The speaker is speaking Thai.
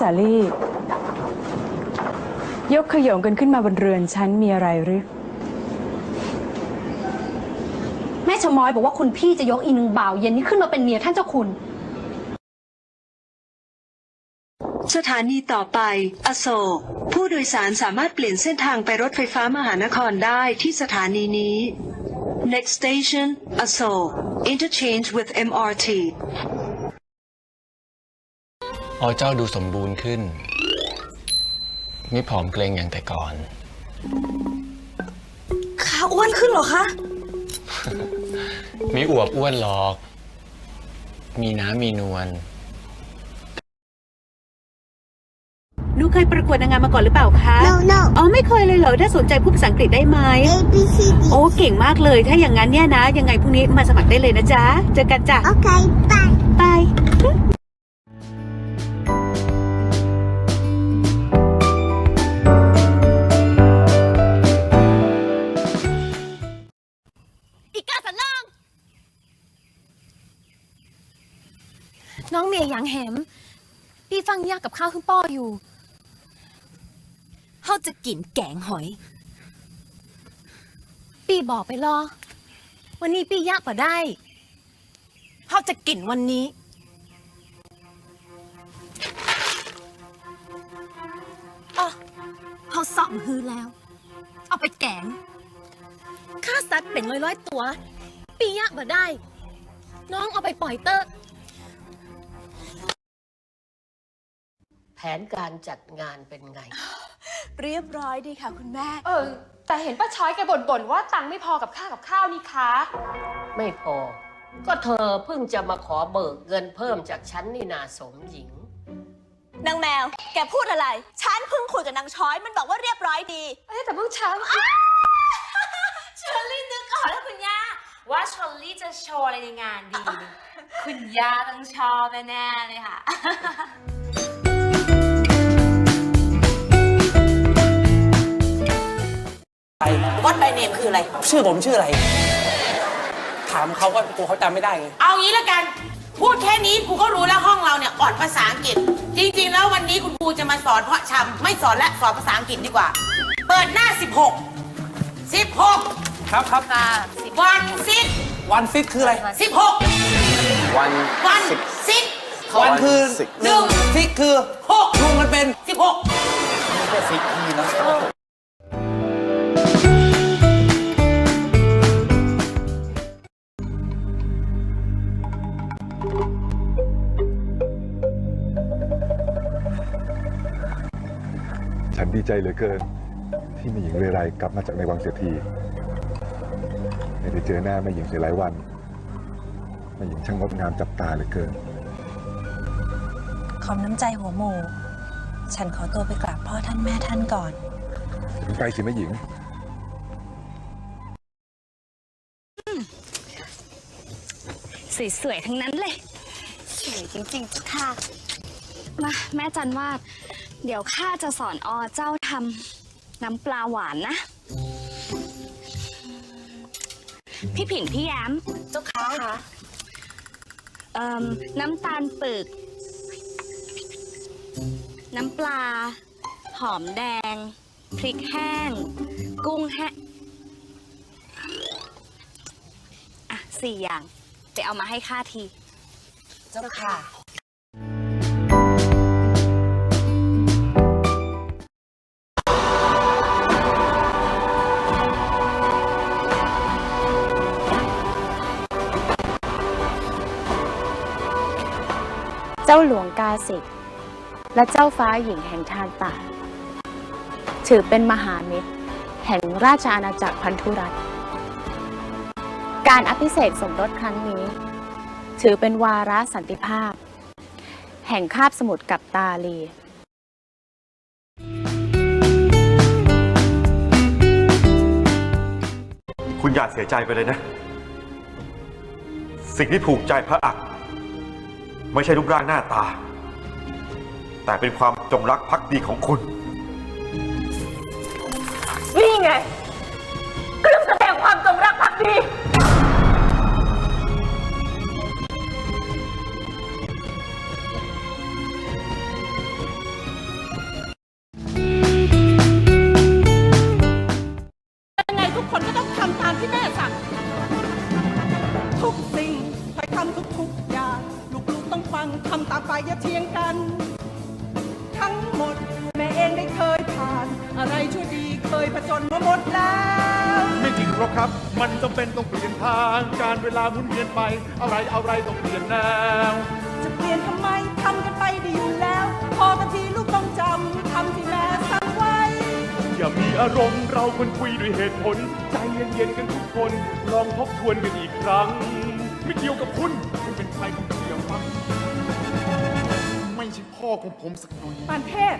สาลี่ ยกขยงกันขึ้นมาบนเรือนฉันมีอะไรหรือ แม่ชะม้อยบอกว่าคุณพี่จะยกอีนึงบ่าวเย็นนี้ขึ้นมาเป็นเมียท่านเจ้าคุณ สถานีต่อไป อโศก ผู้โดยสารสามารถเปลี่ยนเส้นทางไปรถไฟฟ้ามหานครได้ที่สถานีนี้ Next station อโศก Interchange with MRT อ๋อเจ้าดูสมบูรณ์ขึ้น ไม่ผอมเกรงอย่างแต่ก่อน ขาอ้วนขึ้นเหรอคะมีอวบอ้วนหรอก มีน้ำมีนวล หนูเคยประกวดนางงามมาก่อนหรือเปล่าคะ no no อ๋อไม่เคยเลยเหรอ ถ้าสนใจพูดภาษาอังกฤษได้ไหม A B C D โอ้เก่งมากเลย ถ้าอย่างนั้นเนี่ยนะ ยังไงพรุ่งนี้มาสมัครได้เลยนะจ๊ะ เจอกันจ้ะโอเคไป น้องเมียยังแหม พี่ฟังยากกับข้าวขึ้นป้ออยู่ เขาจะกินแกงหอยปีบอกไปรอ วันนี้ปียากกว่าได้ เขาจะกินวันนี้ อ๋อเขาสอบฮือแล้ว เอาไปแกงค่าสัตว์เป็นร้อยๆตัว ปียะบ่ได้ น้องเอาไปปล่อยเตอร์ แผนการจัดงานเป็นไง เรียบร้อยดีค่ะคุณแม่ เออ แต่เห็นป้าช้อยแกบ่นๆว่าตังค์ไม่พอกับค่ากับข้าวนี่คะ ไม่พอ ก็เธอเพิ่งจะมาขอเบิกเงินเพิ่มจากฉันนี่นาสมหญิง นางแมว แกพูดอะไร ฉันเพิ่งคุยกับนางช้อย มันบอกว่าเรียบร้อยดีเอ้ยแต่เพิ่งเช้าเชอรี่นึกออกแล้วคุณย่าว่าเชอรี่จะโชว์อะไรในงานดี คุณย่าต้องชอบแน่ๆเลยค่ะ วัดไบเนมคืออะไร ชื่อผมชื่ออะไร ถามเขาก็กลัวเขาจำไม่ได้ไงเอางี้ละกัน พูดแค่นี้กูก็รู้แล้วห้องเราเนี่ยอ่อนภาษาอังกฤษ จริงๆ แล้ววันนี้คุณครูจะมาสอนเพาะชำไม่สอนและสอนภาษาอังกฤษดีกว่า เปิดหน้า 16 16 ครับครับวันซิกวันฟิตคืออะไร 16 วันวันซิก วันคือหนึ่งฟิกคือหกรวมกันเป็น 16 ฉันดีใจเหลือเกิน ที่แม่หญิงเรไรกลับมาจากในวังเสียทีไม่ได้เจอหน้าแม่หญิงเสียหลายวันแม่หญิงช่างงดงามจับตาเหลือเกิน ขอบน้ำใจหัวหมู ฉันขอตัวไปกราบพ่อท่านแม่ท่านก่อนถึงไปสิแม่หญิง สวยๆ ทั้งนั้นเลย สวยจริงๆค่ะ มาแม่จันวาด เดี๋ยวข้าจะสอนอเจ้าทำน้ำปลาหวานนะ พี่ผินพี่แย้มเจ้าค่ะเอ่มน้ำตาลปึก น้ำปลา หอมแดง พริกแห้ง กุ้งแห้งอะสี่อย่าง ไปเอามาให้ข้าที เจ้าค่ะ จ้าหลวงกาสิทธิ์และเจ้าฟ้าหญิงแห่งทานป่า ถือเป็นมหามิตร แห่งราชอาณาจักรพันธุรัตการอภิเษกสมรสครั้งนี้ ถือเป็นวาระสันติภาพ แห่งคาบสมุทรกับตาลีคุณอย่าเสียใจไปเลยนะ สิ่งที่ถูกใจพระอัก ไม่ใช่รูปร่างหน้าตา แต่เป็นความจงรักภักดีของคุณ นี่ไงเครื่องแสดงความจงรักภักดี จญมาหมดแล้ว ไม่จริงหรอกครับ มันจำเป็นต้องเปลี่ยนทาง การเวลาหมุนเวียนไป อะไรอะไรต้องเปลี่ยนแนว จะเปลี่ยนทำไมทำกันไปดีอยู่แล้ว พอกันทีลูกต้องจำคำที่แม่สั่งไว้ อย่ามีอารมณ์เราควรคุยด้วยเหตุผล ใจเย็นๆกันทุกคน ลองทบทวนกันอีกครั้ง ไม่เกี่ยวกับคุณ คุณเป็นใครคุณเสียฟังไม่ใช่พ่อของผมสักหน่อย ปานเทพ